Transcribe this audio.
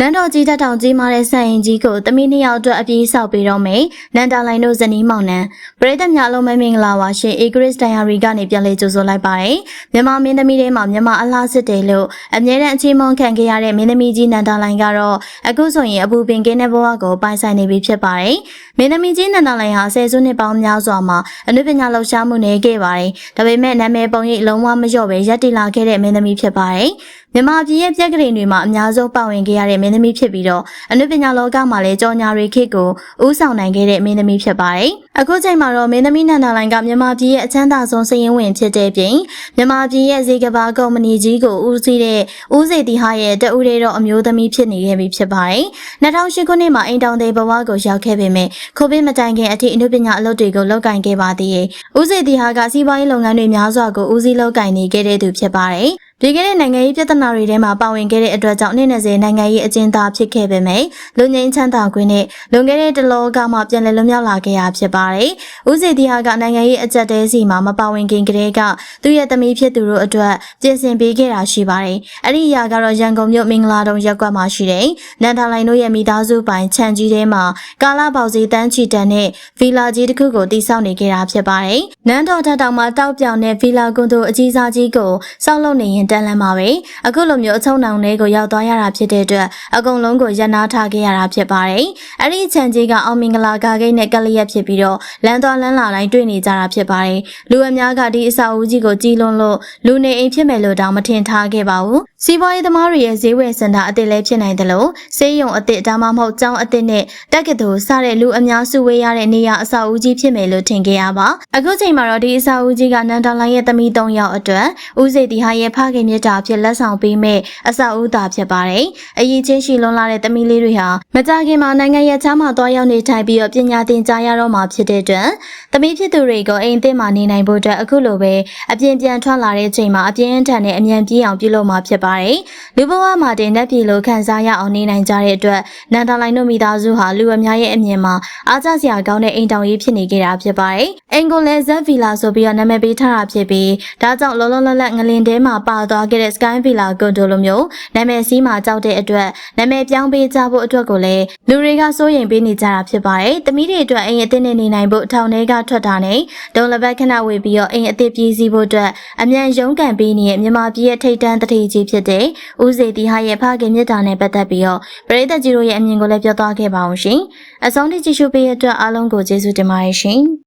နန်းတော်ကြီးတက်တောင်ကြီးမားတဲ့ဆန်ရင်ကြီးကိုတမီးနှစ်ယောက်အတွက်အပြေးဆောက်ပေးတော့မယ်နန္တာလိုင်တို့ဇနီးမောင်နှံပရိသတ်များလုံးမမင်္ဂလာပါရှင်အေဂရစ်ဒိုင်ယာရီကနေပြန်လည်ကြိုဆိုလိုက်ပါတယ်မြန်မာမင်းသမီးတွေမှာမြန်မာအလားစစ်တယ်လို့အမြဲတမ်းအချင်းမွန်ခံခဲ့ရတဲ့မင်းသမီးကြီးနန္တာလိုင်ကတော့အခုဆိုရင်အပူပင်ကင်းတဲ့ဘဝကိုပိုင်ဆိုင်နေပြီဖြစ်ပါတယ် မင်းသမီးကြီးနန္တာလိုင်ဟာဆယ်စုနှစ်ပေါင်းများစွာမှာအနုပညာလှူရှားမှုနေခဲ့ပါတယ်ဒါပေမဲ့နာမည်ပုံရိပ်လုံးဝမလျော့ပဲရပ်တည်လာခဲ့တဲ့မင်းသမီးဖြစ်ပါတယ်မြန်မာပြည်ရဲ့ပြက်ကလေးတွေမှာအများဆုံးပါဝင်ခဲ့ရတဲ့မင်းသမီးဖြစ်ပြီးတော့အနုပညာလောကမှာလည်းကြော်ညာတွေခေတ်ကိုဥဆောင်နိုင်ခဲ့တဲ့မင်းသမီးဖြစ်ပါတယ်။အခုချိန်မှာတော့မင်းသမီးနန္ဒာလိုင်ကမြန်မာပြည်ရဲ့အချမ်းသာဆုံးစည်ရင်ဝင်ဖြစ်တဲ့ပြင်မြန်မာပြည်ရဲ့ဇေကဘာကုမ္ပဏီကြီးကိုဦးစီးတဲ့ဦးစေတီဟာရဲ့တဦးတည်းတော့အမျိုးသမီးဖြစ်နေခဲ့ပြီဖြစ်ပါတယ်။2008ခုနှစ်မှာအိမ်တောင်သေးဘဝကိုရောက်ခဲ့ပေမဲ့ကိုဗစ်မတိုင်ခင်အထိအနုပညာအလုပ်တွေကိုလုပ်ကင်ခဲ့ပါသေးတယ်။ဦးစေတီဟာကစီးပွားရေးလုပ်ငန်းတွေများစွာကိုဦးစီးလုပ်ကင်နေခဲ့တဲ့သူဖြစ်ပါတယ်။ပြည်ခဲ့တဲ့နိုင်ငံရေးပြဿနာတွေထဲမှာပါဝင်ခဲ့တဲ့အတွက်ကြောင့်နှစ်20နိုင်ငံရေးအကျဉ်းသားဖြစ်ခဲ့ပေမဲ့လူငင်းချမ်းသာခွင့်နဲ့လွန်ခဲ့တဲ့တလောကမှပြန်လည်လွတ်မြောက်လာခဲ့ရဖြစ်ပါတယ်။ဦးစီတီဟာကနိုင်ငံရေးအကြက်တဲစီမှာမပါဝင်ခင်ကတည်းကသူ့ရဲ့သမီးဖြစ်သူတို့အတွက်ပြင်ဆင်ပေးခဲ့တာရှိပါတယ်။အဲ့ဒီအရာကတော့ရန်ကုန်မြို့မင်္ဂလာတုံရပ်ကွက်မှာရှိတဲ့နန္ဒာလိုင်တို့ရဲ့မိသားစုပိုင်ခြံကြီးထဲမှာကာလာပေါစီတန်းချီတန်နဲ့ဗီလာကြီးတစ်ခုကိုတည်ဆောက်နေခဲ့တာဖြစ်ပါတယ်။နန်းတော်ထက်တောင်မှာတောက်ပြောင်တဲ့ဗီလာကွန်တို့အကြီးစားကြီးကိုစောက်လုပ်နေရင်တန်လန်းပါပဲအခုလိုမျိုးအချုံနောင်တွေကိုရောက်သွားရတာဖြစ်တဲ့အတွက်အကုန်လုံးကိုရန်နာထားခဲ့ရတာဖြစ်ပါတယ်အဲ့ဒီခြံကြီးကအောင်မင်္ဂလာကားဂိတ်နဲ့ကလျက်ဖြစ်ပြီးတော့လမ်းသွားလမ်းလာတိုင်းတွေ့နေကြတာဖြစ်ပါတယ်လူအများကဒီအဆောက်အဦကြီးကိုကြီးလွန်းလို့လူနေအိမ်ဖြစ်မယ်လို့တောင်မထင်ထားခဲ့ပါဘူးစီးပွားရေးသမားတွေရဲ့ဈေးဝယ်စင်တာအသစ်လည်းဖြစ်နိုင်တယ်လို့စေးရုံအသစ်ဒါမှမဟုတ်ကျောင်းအသစ်နဲ့တက္ကသိုလ်စတဲ့လူအများစုဝေးရတဲ့နေရာအဆောက်အဦကြီးဖြစ်မယ်လို့ထင်ခဲ့ရပါအခုချိန်မှာတော့ဒီအဆောက်အဦကြီးကနန္ဒလိုင်းရဲ့သမီး၃ယောက်အတွက်ဦးစေတီဟာရဲ့ဖခင်မြတ်တာဖြစ်လက်ဆောင်ပေးမဲ့အဆောက်အဦသာဖြစ်ပါတယ်အရေးချင်းရှိလွန်လာတဲ့သမီးလေးတွေဟာမကြခင်မှာနိုင်ငံရဲ့ချမ်းမှာသွားရောက်နေထိုင်ပြီးတော့ပညာသင်ကြားရတော့မှာဖြစ်တဲ့အတွက်သမီးဖြစ်သူတွေကိုအိမ်သစ်မှာနေနိုင်ဖို့အတွက်အခုလိုပဲအပြင်းပြန်ထွက်လာတဲ့ချိန်မှာအပြင်းထန်တဲ့အမြန်ပြေးအောင်ပြုလုပ်မှာဖြစ်ပါတယ်လူဘဝမှာတင်တဲ့ပြည်လိုခံစားရအောင်နေနိုင်ကြတဲ့အတွက်နန္ဒလိုင်းတို့မိသားစုဟာလူအများရဲ့အမြင်မှာအားကျစရာကောင်းတဲ့အိမ်တောင်ကြီးဖြစ်နေကြတာဖြစ်ပါတယ်အင်ကိုလဲဇက်ဗီလာဆိုပြီးတော့နာမည်ပေးထားတာဖြစ်ပြီးဒါကြောင့်လောလောလတ်လတ်ငလင်ထဲမှာပါသွားခဲ့တဲ့ Sky Villa ကွန်ဒိုလိုမျိုးနာမည်စီးမှာကြောက်တဲ့အတွက်နာမည်ပြောင်းပေးကြဖို့အတွက်ကိုလည်းလူတွေကစိုးရိမ်ပေးနေကြတာဖြစ်ပါတယ်။တမီးတွေအတွက်အိမ်အသစ်နဲ့နေနိုင်ဖို့ထောင်ထဲကထွက်တာနဲ့ဒုံလဘက်ခဏဝေပြီးတော့အိမ်အသစ်ပြည်စည်းဖို့အတွက်အမြန်ရုန်းကန်ပေးနေတဲ့မြန်မာပြည်ရဲ့ထိတ်တန်းတတိကြီးဖြစ်တဲ့ဦးစေတီဟာရဲ့ဖခင်မြတ်တာနဲ့ပတ်သက်ပြီးတော့ပရိသတ်ကြီးတို့ရဲ့အမြင်ကိုလည်းပြောသွားခဲ့ပါအောင်ရှင်။အဆုံးထိကြည့်ရှုပေးတဲ့အတွက်အားလုံးကိုကျေးဇူးတင်ပါတယ်ရှင်။